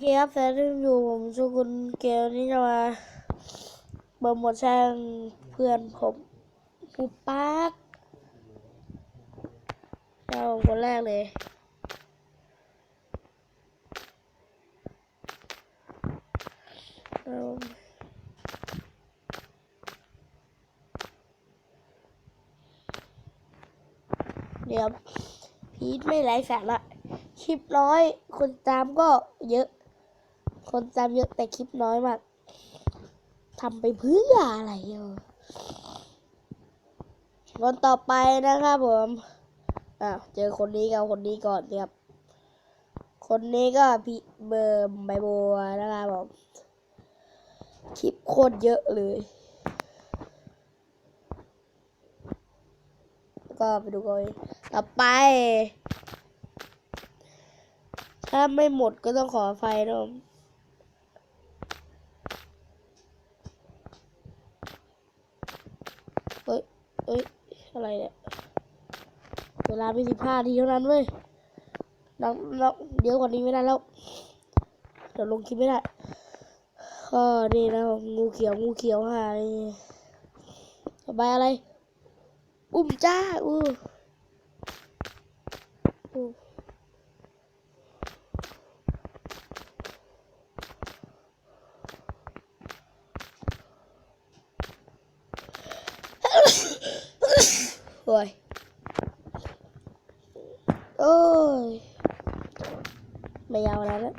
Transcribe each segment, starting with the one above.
เคครับแฟนที่อยู่ผมชูกุลเกลนี่จะมาโปรโมทช่างเพื่อนผมปูปาร์คเราคนแรกเลยเอาเดี๋ยวพีทไม่ไร้สาระคลิปน้อย คนตามก็เยอะ คนตามเยอะแต่คลิปน้อยมากทำไปเพื่ออะไรเออคนต่อไปนะครับผมอ่าวเจอคนนี้กับคนนี้ก่อนครับ คนนี้ก็พี่เบอร์มใบบัวนะครับผมคลิปโคตรเยอะเลยแล้วก็ไปดูกันต่อไป ถ้าไม่หมดก็ต้องขออภัยนะผมเอ้ย เอ้ย อะไรเนี่ย เว ลามีสิบห้าทีเท่านั้นเว้ยนักนักเยอะกว่านี้ไม่ได้แล้ว เดี๋ยวลงคลิปไม่ได้ก็นี่นะงูเขียวงูเขียวหายสบายอะไร อุ้มจ้าอู้อู้โอ้ย โอ้ย ไม่ยาวแล้วนะ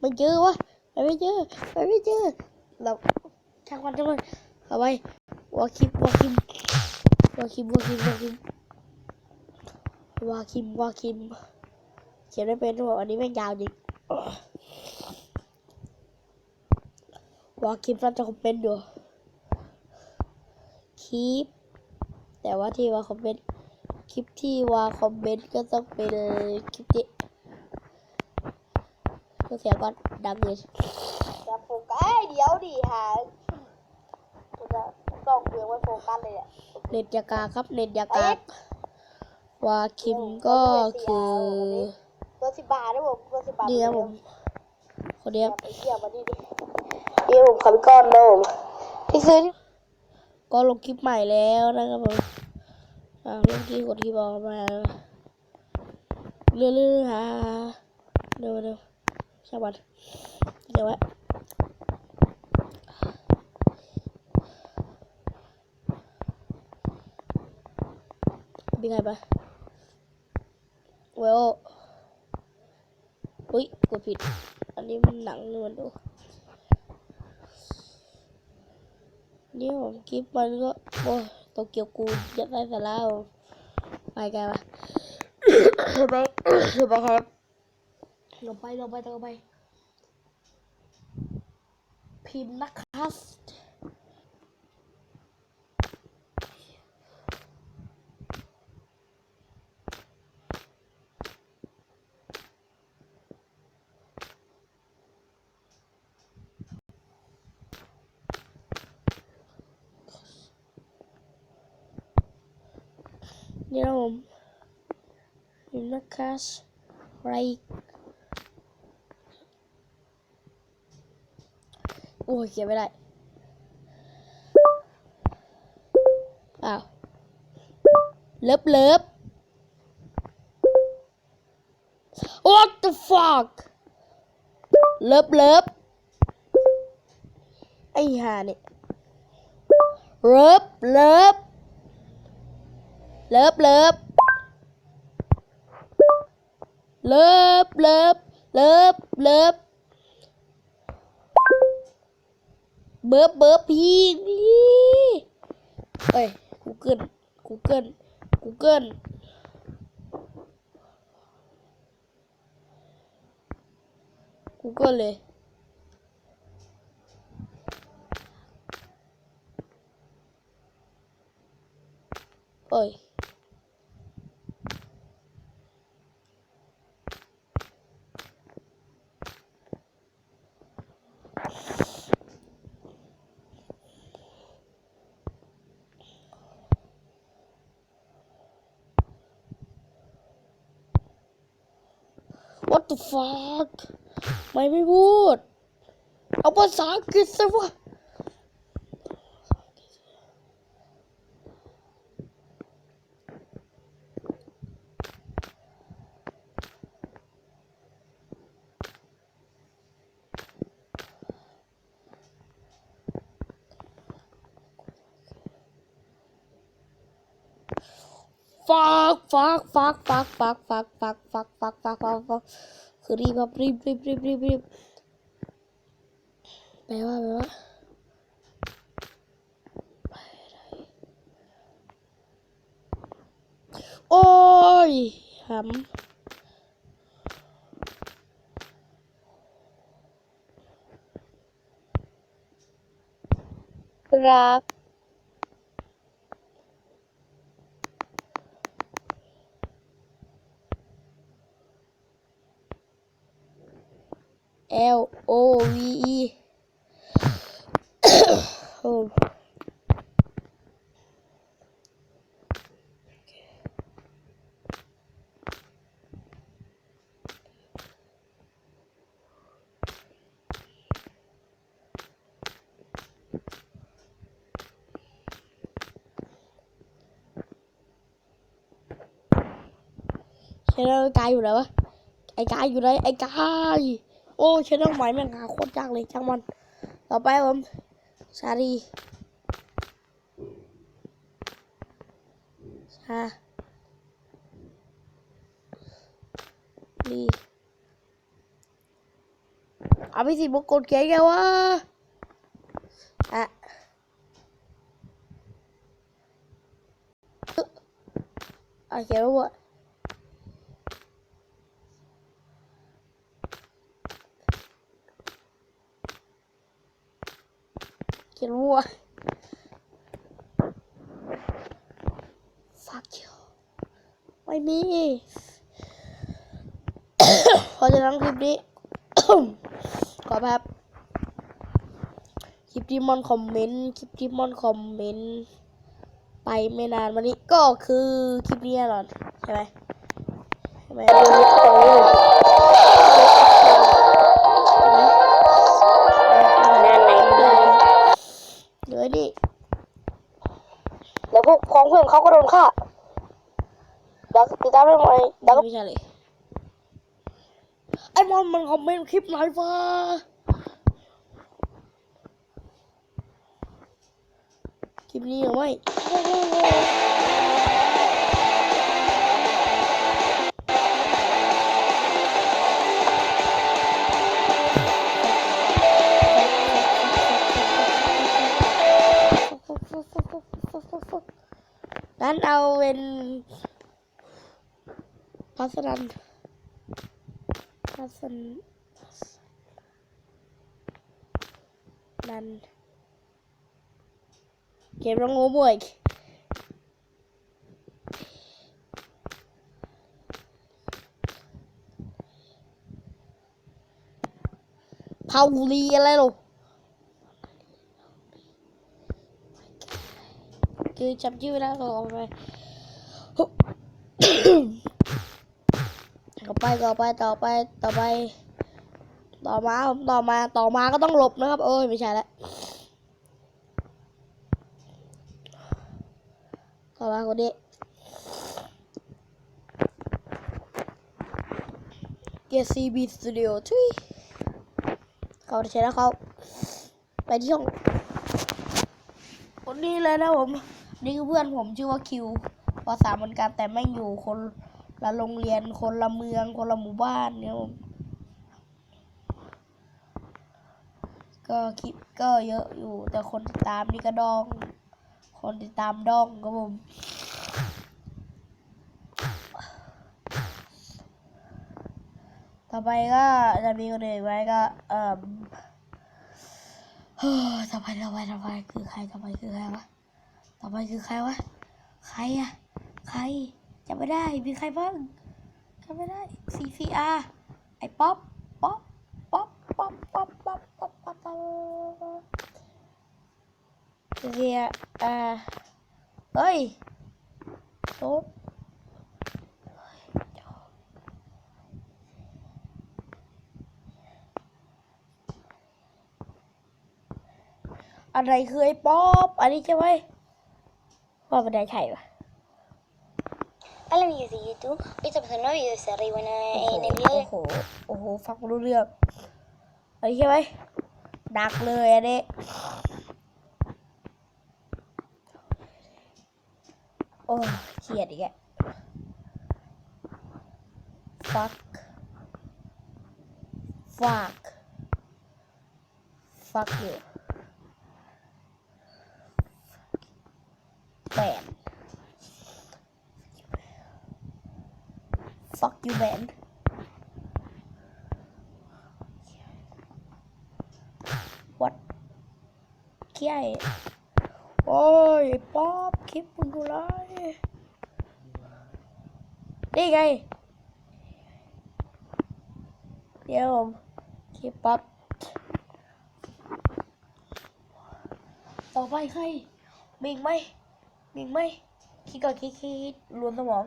ไม่เจอวะไปไม่เจอไปไม่เจอเราช่างมันช่างมันเอาไปวาคิมวาคิมวาคิมวาคิมวาคิมวาคิมวาคิมเขียนไม่เป็นหรอกอันนี้แม่งยาวจริงวาคิมน่าจะคอมเมนต์อยู่คลิป แต่ว่าที่ว่าคอมเมนต์คลิปที่ว่าคอมเมนต์ก็ต้องเป็นคลิปที่ก็เสียงก็ดังเลยจะโฟกัสเอ้ยเดี๋ยวดิหากูจะต้องเวียงไว้โฟกัสเลยอะเน็ตยากาครับเน็ตยากากวาคิมก็คือตัวสิบบาทนะผมตัวสิบบาทนี่ครับผมคนเดียวไปเที่ยวมาดิดินี่ผมขับก้อนนะผมที่ซื้อที่ ก็ลงคลิปใหม่แล้วนะครับผมอ่าลงคลิปกดที่บอกมาเรื่อยๆหาเดี๋ยวเดี๋ยวชาบันเดี๋ยวไว้เป็นไงปะเวลอุ้ยกดผิด อันนี้มันหนังนี่มันดู เนี่ยผมคลิปมันก็โอ้โตเกียวกูจะได้แต่แล้วไปกันปะไปไปครับลงไปลงไปลงไป พิมพ์นะครับ นี่นะผมพิมพ์นะครับไรโอ้ยเขียนไม่ได้ อ้าว เลิฟเลิฟ What the fuck เลิฟเลิฟ ไอ้ห่าเนี่ยเลิฟเลิฟ เลิฟเลิฟเลิฟเลิฟเลิฟเลิฟเบิร์บเบิร์บพี่นี่เอ้ย Google Google Google Google เลยเอ้ย the fuck ไม่ไม่พูด เอาภาษาอังกฤษสิวะ ฟักฟักฟักฟักฟักฟักฟักฟักฟักฟักฟักฟักคือรีบครับรีบรีบรีบรีบรีบแปลว่าแปลว่าโอ้ยหำ รัก L O V E โอ้ เชนเอาไอ้กายอยู่ไหนวะไอ้กายอยู่ไหนไอ้กายโอ้เชนเอาใหม่แม่งหาโคตรยากเลยช่างมัน ต่อไปผมชาลีชาลีเอาไปสิบกดเก๋ไงวะอะอะเขียนว่า เขียนวัว fuck you ไม่มีเพราะฉะนั้นคลิปนี้ ขอแบบคลิปที่มอนคอมเมนต์คลิปที่มอนคอมเมนต์ไปไม่นานวันนี้ก็คือคลิปนี้แน่นอนใช่ไหมใช่ไหม เดี๋ยวดิแล้วพวกพ้องเพื่อนเขาก็โดนฆ่าเดี๋ยวติดตามได้ไหมเดี๋ยวก็ไม่ใช่เลยไอ้มอนมันคอมเมนต์คลิปไหนวะคลิปนี้หรือไม่ งั้นเอาเป็นพัสดันพัสดันเกมร้องโง่บ่อยเผาลีอะไรหรอ คือจำชื่อไม่ได้ก็เอาไปต่อไปต่อไปต่อไปต่อไป ต่อมาผมต่อมาต่อมาก็ต้องหลบนะครับ เอ้ยไม่ใช่แล้วต่อมาคนนี้เกียร์ซีบีสตูดิโอทุยเขาใช้แล้วเขาไปที่ช่องคนนี้เลยนะผม นี่คือเพื่อนผมชื่อว่าคิวภาษาเหมือนกันแต่ไม่งอยู่คนละโรงเรียนคนละเมืองคนละหมู่บ้านเนี่ยผมก็คลิปก็เยอะอยู่ แต่คนติดตามนี่ก็ดอง คนติดตามดองครับผมต่อไปก็จะมีคนอื่นไว้ก็เอ่อต่อไปต่อไปต่อไปคือใครต่อไปคือใครวะ ต่อไปคือใครวะ ใครอะใครจำไม่ได้ มีใครบ้างจำไม่ได้ CCR ไอ้ป๊อป ป๊อป ป๊อป ป๊อป ป๊อป ป๊อป ป๊อป ป๊อป ป๊อป CCR เฮ้ยโต๊ะอะไรคือไอ้ป๊อป อันนี้ใช่ไหม ว่ามันได้ใช่ปะ Hola amigos de YouTube, hoy estamos en un nuevo video de Sarri. Bueno, โอ้โห en el video โอ้โหโอ้โหฟังไม่รู้เรื่องอันนี้ใช่ไหมดักเลยอันนี้โอ้ยเครียดอีกแล้ว fuck fuck fuck you man fuck you man what เขี้ยโอ้ยป๊อปคลิปมึงดูไรนี่ไง เดี๋ยวผมคลิปป๊อปต่อไปใครมิงไหม มิงไหมคิดก่อนคิดคิดรวมสมอง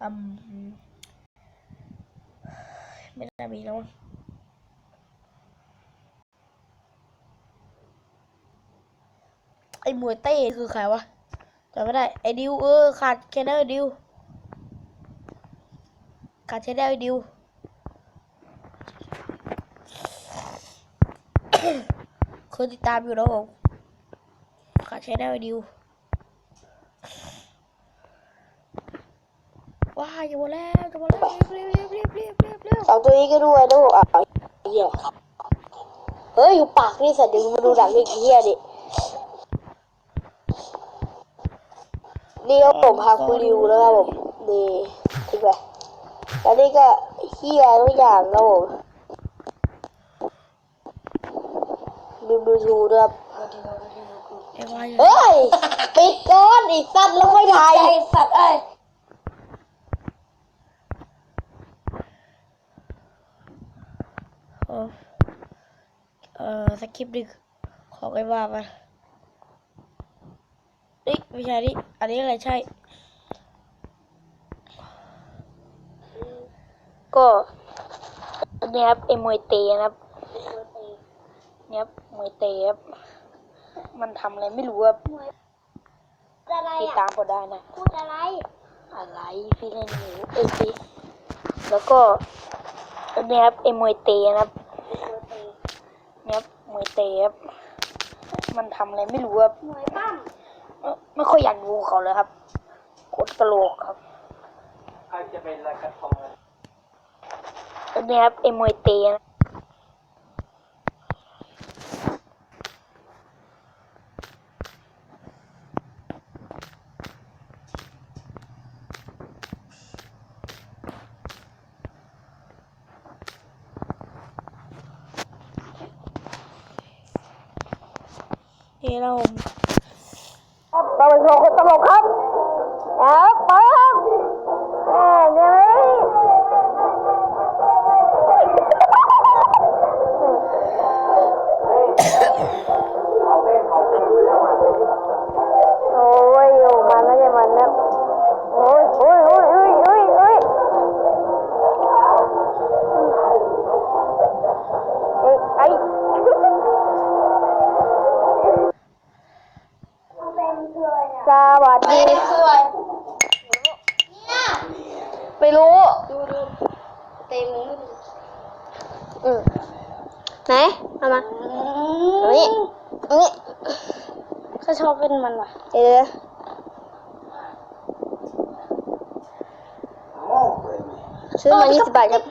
อืมไม่น่ามีแล้วไอ้มวยเต้คือใครวะจำไม่ได้ไอ้ดิวเออขาดแคนั้นไอ้ดิวขาดแคนั้นไอ้ดิวเคยติดตามอยู่แล้วผม ใช้ได้ดิวว้าอยจะหมดแล้วจะหมดแล้วรีบรีบรีบรีบรีบรีบสองตัวนี้ก็ด้วยนะผมอะเหี้ยเฮ้ยอยู่ปากนี่สัตว์เดี๋ยวมาดูหนังเด็กเหี้ยดินี่ครับผมพาคุณริวนะครับผมนี่ทิ้งไปแล้วนี่ก็เหี้ยทุกอย่างครับผมมีบลูทูด้วยครับ ไอ้วายเฮ้ยปิดก่อนอีกสัตว์แล้วไม่ถ่ายไอ้สัตว์เอ้ยเออเออสคริปต์ดึกของไอ้ว่ามาเอ้ยไม่ใช่นี่อันนี้อะไรใช่ ก็อันนี้ครับไอ้มวยเตะนะครับเนี่ยครับมวยเตะครับ มันทำอะไรไม่รู้ครับอะไรติดอะตามพอได้นะ พูดอะไร อะไรพี่เล่นหนูเอ้ยพี่แล้วก็อันนี้ครับไอ้มวยเตะนะครับเนี่ยครับมวยเตะครับมันทำอะไรไม่รู้ครับหน่วยปั้มเอ้อไม่ค่อยอยากดูเขาเลยครับโคตรกะโหลกครับใครจะเป็นอะไรกระทงอะอันนี้ครับไอ้มวยเตะนะ วัสดีไม่รู้ ดูดูเต็มอืมไหนเอามาเอานี่เอานี่เขาชอบเป็นมันว่ะเดี๋ยวซื้อมา20บาทครับ